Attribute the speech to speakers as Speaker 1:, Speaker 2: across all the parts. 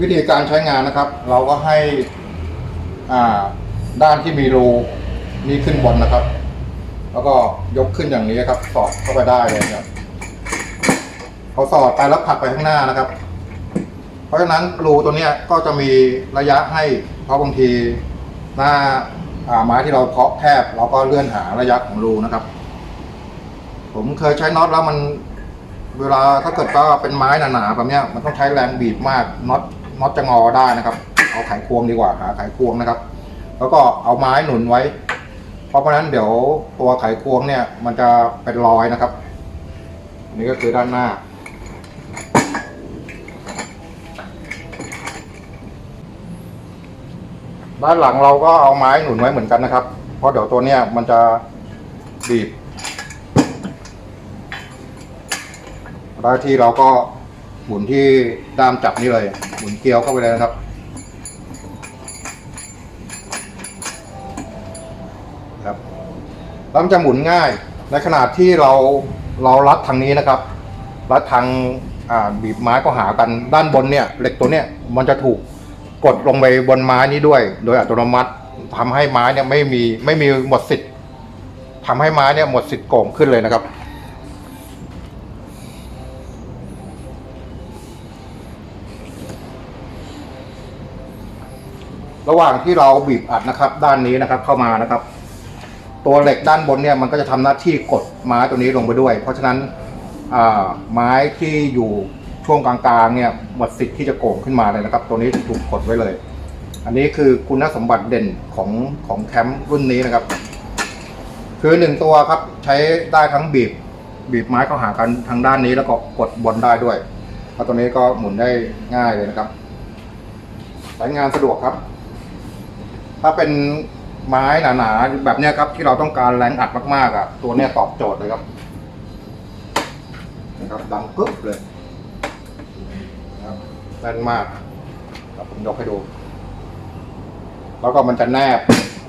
Speaker 1: วิธีการใช้งานนะครับ เราก็ให้อ่าด้านที่มีรูนี่ขึ้นบนนะครับ แล้วก็ยกขึ้นอย่างนี้ครับ สอดเข้าไปได้เลยครับพอสอดไปแล้วผลักไปข้างหน้านะครับ เพราะฉะนั้นรูตัวเนี้ยก็จะมีระยะให้เพราะบางทีหน้าอ่าไม้ที่เราเคาะแคบเราก็เลื่อนหาระยะของรูนะครับ ผมเคยใช้น็อตแล้วมัน เวลาถ้าเกิดว่าเป็นไม้หนาๆแบบเนี้ยมันต้องใช้แรงบีบมากน็อตน็อตจะงอได้นะครับ เอาไขควงดีกว่าหาไขควงนะครับ แล้วก็เอาไม้หนุนไว้ เพราะฉะนั้นเดี๋ยวตัวไขควงเนี่ย มันจะเป็นรอยนะครับอันนี้ก็คือด้านหน้า ด้านหลังเราก็เอาไม้หนุนไว้เหมือนกันนะครับ เพราะเดี๋ยวตัวเนี้ยมันจะบีบ แล้วที่เราก็หมุนที่ด้ามจับนี่เลย หมุนเกลียวเข้าไปเลยนะครับครับแล้วมันจะหมุนง่าย ในขนาดที่เราเรารัดทางนี้นะครับ รัดทางบีบไม้ก็หากันด้านบนเนี่ยเหล็กตัวเนี้ยมันจะถูกกดลงไปบนไม้นี้ด้วย โดยอัตโนมัติทำให้ไม้เนี่ยไม่มีไม่มีหมดสิทธิ์ทำให้ไม้เนี่ยหมดสิทธิ์โก่งขึ้นเลยนะครับ ระหว่างที่เราบีบอัดนะครับ ด้านนี้นะครับเข้ามานะครับ ตัวเหล็กด้านบนเนี่ยมันก็จะทำหน้าที่กดไม้ตัวนี้ลงไปด้วย เพราะฉะนั้นไม้ที่อยู่ช่วงกลางๆเนี่ยหมดสิทธิ์ที่จะโก่งขึ้นมาเลยนะครับ ตัวนี้ถูกกดไว้เลย อันนี้คือคุณสมบัติเด่นของของแคมป์รุ่นนี้นะครับ คือหนึ่งตัวครับใช้ได้ทั้งบีบบีบไม้เข้าหากันทางด้านนี้แล้วก็กดบนได้ด้วยแล้วตัวนี้ก็หมุนได้ง่ายเลยนะครับใช้งานสะดวกครับ ถ้าเป็นไม้หนาๆแบบเนี้ยครับที่เราต้องการแรงอัดมากๆอะตัวเนี้ยตอบโจทย์เลยครับนะครับดังกึ๊บเลยนะครับแน่นมากครับผมยกให้ดู แล้วก็มันจะแนบ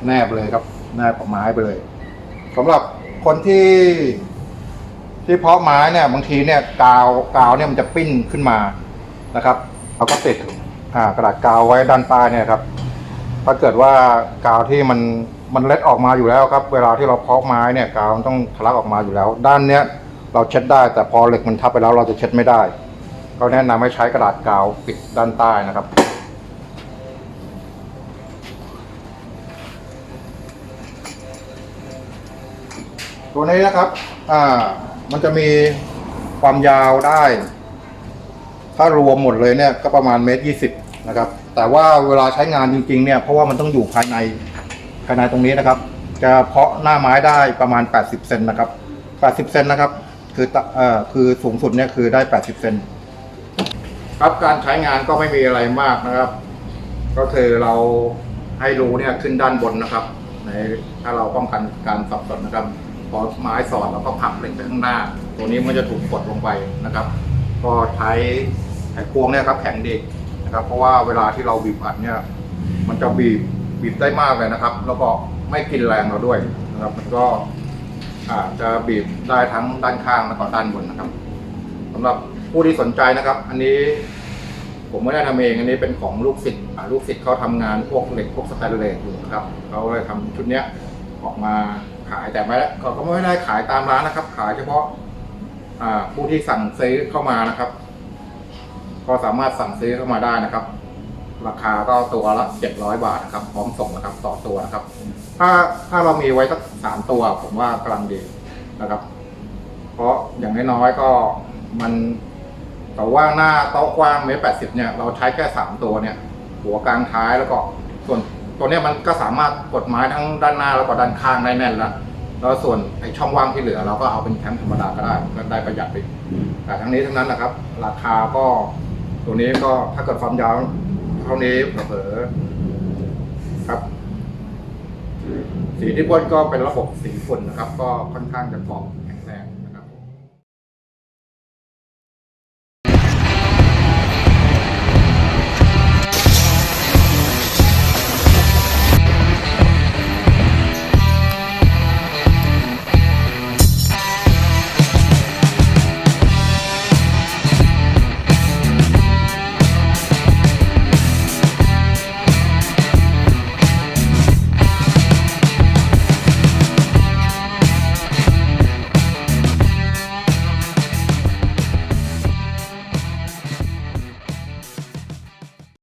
Speaker 1: แนบเลยครับ แนบกับไม้ไปเลยสำหรับคนที่ ที่เพาะไม้เนี่ยบางทีเนี่ยกาวกาวเนี่ยมันจะปิ้นขึ้นมานะครับเราก็ติดอ่ากระดาษกาวไว้ด้านใต้เนี่ยครับ ถ้าเกิดว่ากาวที่มันมันเล็ดออกมาอยู่แล้วครับ เวลาที่เราเพาะไม้เนี่ยกาวมันต้องทะลักออกมาอยู่แล้ว ด้านเนี้ยเราเช็ดได้ แต่พอเหล็กมันทับไปแล้วเราจะเช็ดไม่ได้ ก็แนะนำให้ใช้กระดาษกาวปิดด้านใต้นะครับตัวนี้นะครับอ่ามันจะมีความยาวได้ ถ้ารวมหมดเลยเนี่ยก็ประมาณเมตรยี่สิบ นะครับ แต่ว่าเวลาใช้งานจริงๆเนี่ยเพราะว่ามันต้องอยู่ภายในภายในตรงนี้นะครับ จะเพาะหน้าไม้ได้ประมาณ 80 เซนนะครับ 80 เซนนะครับ คือเอ่อคือสูงสุดเนี่ยคือได้ 80 เซนครับการใช้งานก็ไม่มีอะไรมากนะครับ ก็คือเราให้รูเนี่ยขึ้นด้านบนนะครับ ในถ้าเราป้องกันการสับสนนะครับพอไม้สอดเราก็ผลักเหล็กไปข้างหน้า ตัวนี้มันจะถูกกดลงไปนะครับ ก็ใช้ไขควงเนี่ยครับแข็งดี นะครับ เพราะว่าเวลาที่เราบีบอัดเนี่ย มันจะบีบบีบได้มากเลยนะครับ แล้วก็ไม่กินแรงเราด้วยนะครับ มันก็อาจจะบีบได้ทั้งด้านข้างแล้วก็ด้านบนนะครับสำหรับผู้ที่สนใจนะครับ อันนี้ผมไม่ได้ทำเองอันนี้เป็นของลูกศิษย์ลูกศิษย์เขาทำงานพวกเหล็กพวกสแตนเลสอยู่นะครับเขาเลยทำชุดเนี้ยออกมาขายแต่ไม่ได้เขาก็ไม่ได้ขายตามร้านนะครับ ขายเฉพาะผู้ที่สั่งซื้อเข้ามานะครับ ก็สามารถสั่งซื้อเข้ามาได้นะครับ ราคาก็ตัวละเจ็ดร้อยบาทนะครับ พร้อมส่งนะครับต่อตัวนะครับ ถ้าถ้าเรามีไว้สักสามตัว ผมว่ากำลังดีนะครับ เพราะอย่างน้อยๆก็มันแต่ว่าหน้าโต๊ะกว้างเมตรแปดสิบเนี่ยเราใช้แค่สามตัวเนี่ย หัวกลางท้ายแล้วก็ส่วนตัวเนี้ยมันก็สามารถกดไม้ทั้งด้านหน้าแล้วก็ด้านข้างได้แน่นแล้วแล้วส่วนไอ้ช่องว่างที่เหลือ เราก็เอาเป็นแคมป์ธรรมดาก็ได้ก็ได้ประหยัดไปแต่ทั้งนี้ทั้งนั้นนะครับ ราคาก็ ตัวนี้ก็ถ้าเกิดความยาวเท่านี้เผลอๆครับ สีที่พ่นก็เป็นระบบสีฝุ่นนะครับ ก็ค่อนข้างจะกรอบ